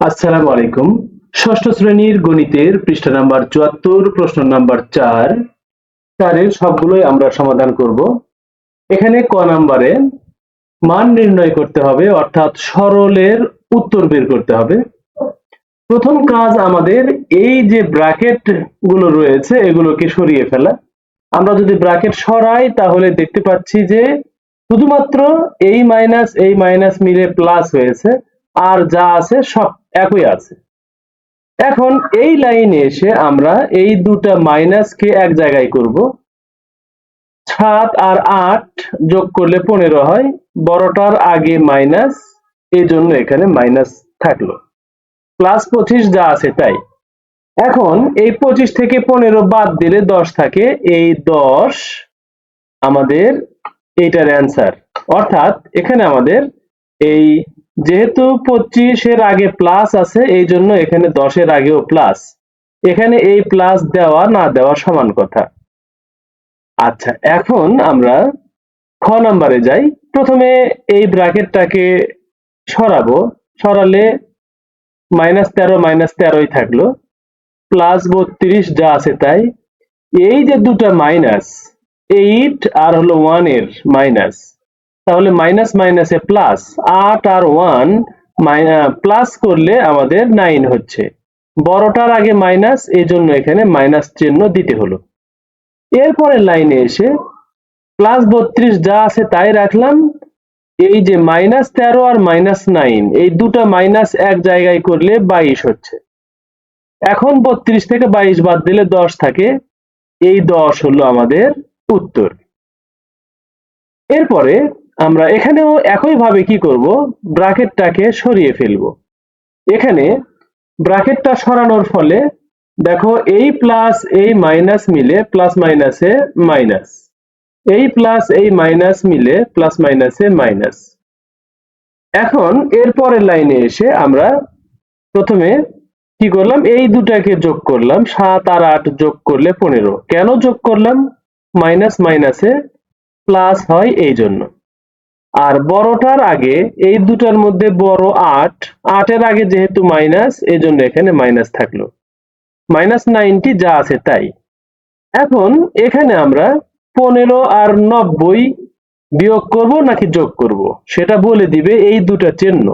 আসসালামু আলাইকুম। ষষ্ঠ শ্রেণির গণিতের পৃষ্ঠা নাম্বার চুয়াত্তর, প্রশ্ন নাম্বার চার। চারের সবগুলোই আমরা সমাধান করব। এখানে ক নাম্বারে মান নির্ণয় করতে হবে, অর্থাৎ সরলের উত্তর বের করতে হবে। প্রথম কাজ আমাদের এই যে ব্র্যাকেটগুলো রয়েছে, এগুলোকে সরিয়ে ফেলা। আমরা যদি ব্র্যাকেট সরাই, তাহলে দেখতে পাচ্ছি যে শুধুমাত্র এই মাইনাস এই মাইনাস মিলে প্লাস হয়েছে, আর যা আছে সব একই আছে। এখন এই লাইনে এসে আমরা এই দুটা মাইনাসকে এক জায়গায় করব। সাত আর আট যোগ করলে পনেরো হয়। বড়টার আগে মাইনাস এই জন্য এখানে মাইনাস থাকল। প্লাস পঁচিশ যা আছে তাই। এখন এই পঁচিশ থেকে পনেরো বাদ দিলে দশ থাকে। এই দশ আমাদের এইটার অ্যান্সার অর্থাৎ এখানে আমাদের এই যেহেতু পঁচিশের আগে প্লাস আছে এই জন্য এখানে দশের আগেও প্লাস এখানে এই প্লাস দেওয়া না দেওয়া সমান কথা। আচ্ছা এখন আমরা খ নাম্বারে যাই। প্রথমে এই ব্র্যাকেটটাকে সরাবো। সরালে মাইনাস তেরো মাইনাস তেরোই থাকল। প্লাস বত্রিশ যা আছে তাই। এই যে দুটা মাইনাস এইট আর হলো ওয়ানের মাইনাস তাহলে মাইনাস মাইনাসে প্লাস আট আর ওয়ান প্লাস করলে আমাদের নাইন হচ্ছে। বড়টার আগে মাইনাস এই জন্য এখানে মাইনাস চিহ্ন দিতে হলো। এরপরে লাইনে এসে প্লাস বত্রিশ যা আছে তাই রাখলাম। এই যে মাইনাস তেরো আর মাইনাস নাইন এই দুটা মাইনাস এক জায়গায় করলে বাইশ হচ্ছে। এখন বত্রিশ থেকে বাইশ বাদ দিলে দশ থাকে। এই দশ হলো আমাদের উত্তর। এরপরে আমরা এখানেও একইভাবে কি করব? ব্রাকেটটাকে সরিয়ে ফেলব। এখানে ব্রাকেটটা সরানোর ফলে দেখো এই প্লাস এই মাইনাস মিলে প্লাস মাইনাসে মাইনাস এই প্লাস এই মাইনাস মিলে প্লাস মাইনাসে মাইনাস এখন এর পরের লাইনে এসে আমরা প্রথমে কি করলাম? এই দুটাকে যোগ করলাম, সাত আর আট যোগ করলে পনেরো। কেন যোগ করলাম? মাইনাস মাইনাসে প্লাস হয় এই জন্য। আর বড়টার আগে, এই দুটার মধ্যে বড় আট, আটের আগে যেহেতু মাইনাস এই জন্য এখানে মাইনাস থাকল। মাইনাস নাইনটি যা আছে তাই। এখন এখানে আমরা পনেরো আর নব্বই বিয়োগ করব নাকি যোগ করব? সেটা বলে দিবে এই দুটা চিহ্ন।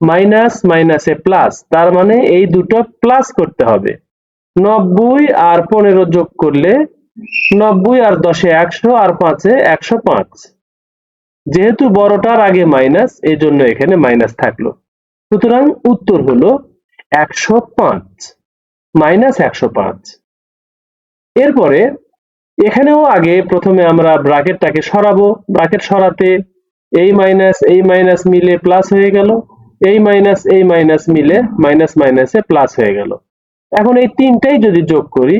মাইনাস মাইনাসে প্লাস, তার মানে এই দুটো প্লাস করতে হবে। নব্বই আর পনেরো যোগ করলে নব্বই আর দশে একশো আর পাঁচে একশো পাঁচ। যেহেতু বড়টার আগে মাইনাস এই জন্য এখানে মাইনাস থাকল। সুতরাং উত্তর হলো একশো পাঁচ, মাইনাস একশো পাঁচ। এরপরে এখানেও আগে প্রথমে আমরা ব্রাকেটটাকে সরাবো। ব্রাকেট সরাতে এই মাইনাস এই মাইনাস মিলে প্লাস হয়ে গেল। এই মাইনাস এই মাইনাস মিলে মাইনাস মাইনাসে প্লাস হয়ে গেল। এখন এই তিনটাই যদি যোগ করি,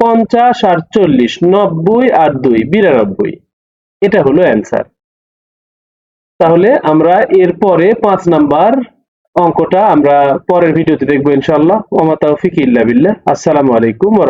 পঞ্চাশ আর চল্লিশ, নব্বই আর দুই, বিরানব্বই। এটা হলো অ্যান্সার। তাহলে আমরা এরপরে পাঁচ নাম্বার অঙ্কটা আমরা পরের ভিডিওতে দেখব ইনশাল্লাহ ওমা ফিকি ইল্লা বিল্লাহ। আসসালামু আলাইকুম ওয়া